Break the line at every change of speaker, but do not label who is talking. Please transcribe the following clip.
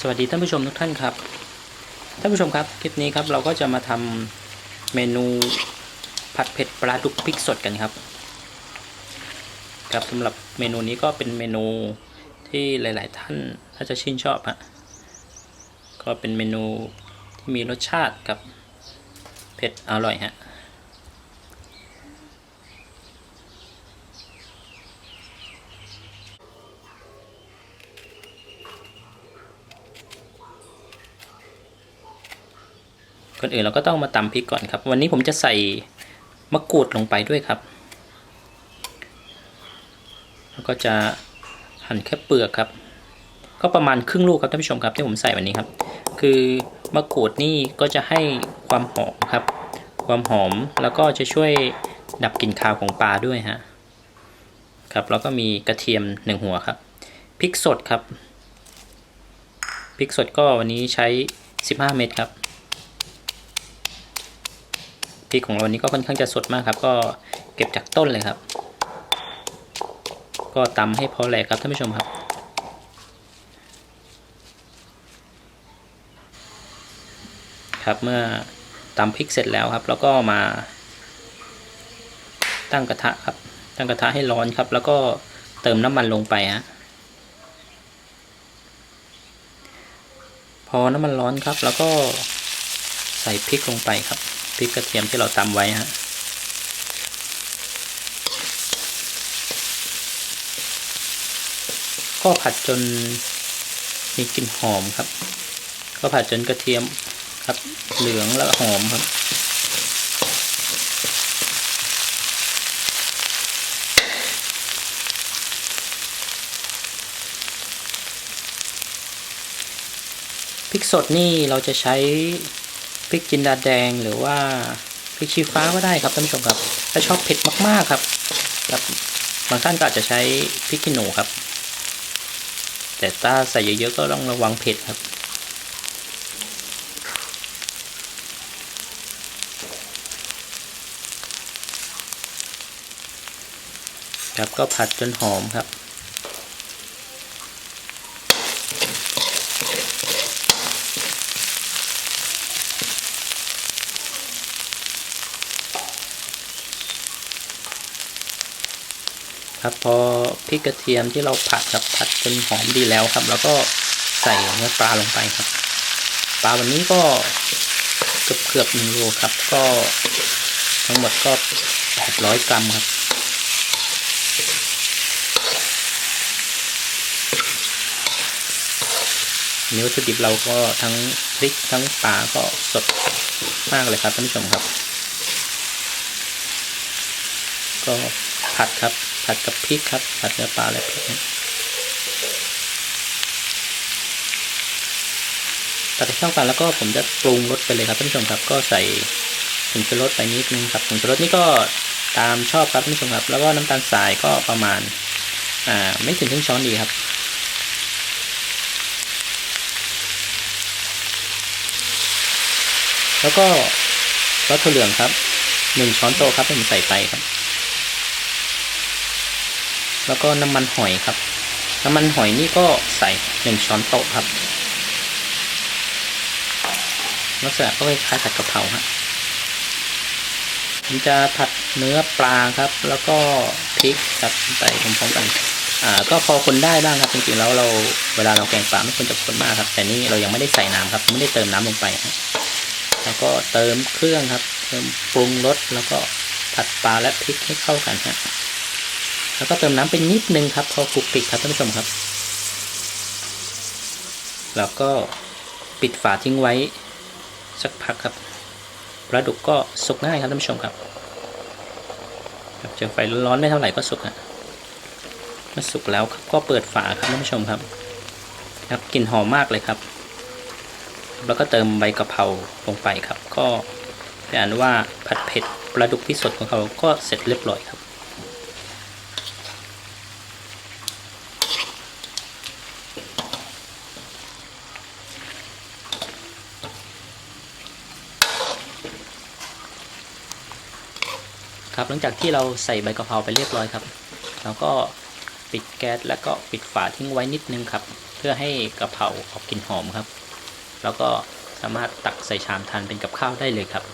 สวัสดีท่านผู้ชมทุกท่านครับ ท่านผู้ชมครับคลิปนี้ครับเราก็จะมาทำเมนูผัดเผ็ดปลาดุกพริกสดกันครับ ครับสำหรับเมนูนี้ก็เป็นเมนูที่หลาย ๆ ท่านถ้าจะชื่นชอบฮะก็เป็นเมนูที่มีรสชาติกับเผ็ดอร่อยฮะ ก่อนอื่นเราก็ต้องมาตำพริกก่อนครับ วันนี้ผมจะใส่มะกรูดลงไปด้วยครับ แล้วก็จะหั่นแค่เปลือกครับ ก็ประมาณครึ่งลูกครับท่านผู้ชมครับที่ผมใส่วันนี้ครับ คือมะกรูดนี่ก็จะให้ความหอมครับ ความหอมแล้วก็จะช่วยดับกลิ่นคาวของปลาด้วยฮะครับแล้วก็มีกระเทียมหนึ่งหัวครับพริกสดครับพริกสดก็วันนี้ใช้ 15 เม็ดครับ ริกของเราวันนี้ก็ค่อนข้างจะสดมากครับ ก็เก็บจากต้นเลยครับ ก็ตำให้พอแหลกครับท่านผู้ชมครับครับเมื่อตำพริกเสร็จแล้วครับ แล้วก็มา ตั้งกระทะครับ ตั้งกระทะให้ร้อนครับ แล้วก็เติมน้ำมันลงไปฮะพอน้ำมันร้อนครับ แล้วก็ใส่พริกลงไปครับ พริกกระเทียมที่เราตำไว้ฮะก็ผัดจนมีกลิ่นหอมครับ ก็ผัดจนกระเทียมครับเหลืองแล้วหอมครับ พริกสดนี่เราจะใช้ พริกจินดาแดงหรือว่าพริกชี้ฟ้าก็ได้ครับท่านผู้ชมครับ ถ้าชอบเผ็ดมากๆครับครับบางท่านก็อาจจะใช้พริกขี้หนูครับ แต่ถ้าใส่เยอะๆก็ต้องระวังเผ็ดครับครับก็ผัดจนหอมครับ ครับ พอพริกกระเทียมที่เราผัดครับผัดจนหอมดีแล้วครับ แล้วก็ใส่เนื้อปลาลงไปครับ ปลาวันนี้ก็เกือบเกือบหนึ่งโลครับ ก็ทั้งหมดก็แปดร้อยกรัมครับ เนื้อวัตถุดิบเราก็ทั้งพริกทั้งปลาก็สดมากเลยครับท่านผู้ชมครับ ก็ผัดครับ ผัดกับพริกครับ ผัดเนื้อปลาและพริกนะตัดเข้ากันแล้วก็ผมจะปรุงรสไปเลยครับท่านผู้ชมครับ ก็ใส่ผงชูรสไปนิดนึงครับผงชูรสนี่ก็ตามชอบครับท่านผู้ชมครับ แล้วก็น้ำตาลทรายก็ประมาณอ่าไม่ถึงครึ่งช้อนดีครับแล้วก็ซอสถั่วเหลืองครับหนึ่งช้อนโต๊ะครับที่ผมใส่ไปครับ แล้วก็น้ำมันหอยครับ น้ำมันหอยนี่ก็ใส่หนึ่งช้อนโต๊ะครับลักษณะก็คล้ายผัดกะเพราฮะผมจะผัดเนื้อปลาครับ แล้วก็พริกครับใส่พร้อมๆกัน อ่า ก็พอคนได้บ้างครับจริงๆแล้วเราเวลาเราแกงปลาไม่ควรจะคนมากครับ แต่นี่เรายังไม่ได้ใส่น้ำครับ ไม่ได้เติมน้ำลงไปครับแล้วก็เติมเครื่องครับ เติมปรุงรสแล้วก็ผัดปลาและพริกให้เข้ากันฮะ แล้วก็เติมน้ำไปนิดนึงครับพอคลุกคลิกครับท่านผู้ชมครับ แล้วก็ปิดฝาทิ้งไว้สักพักครับปลาดุกก็สุกง่ายครับท่านผู้ชมครับเจอไฟร้อนไม่เท่าไหร่ก็สุกฮะเมื่อสุกแล้วก็เปิดฝาครับท่านผู้ชมครับ ครับกลิ่นหอมมากเลยครับ แล้วก็เติมใบกะเพราลงไปครับ ก็เป็นอันว่าผัดเผ็ดปลาดุกที่สดของเขาก็เสร็จเรียบร้อยครับ ครับหลังจากที่เราใส่ใบกะเพราไปเรียบร้อยครับ เราก็ปิดแก๊สแล้วก็ปิดฝาทิ้งไว้นิดนึงครับ เพื่อให้กะเพราออกกลิ่นหอมครับ แล้วก็สามารถตักใส่ชามทานเป็นกับข้าวได้เลยครับ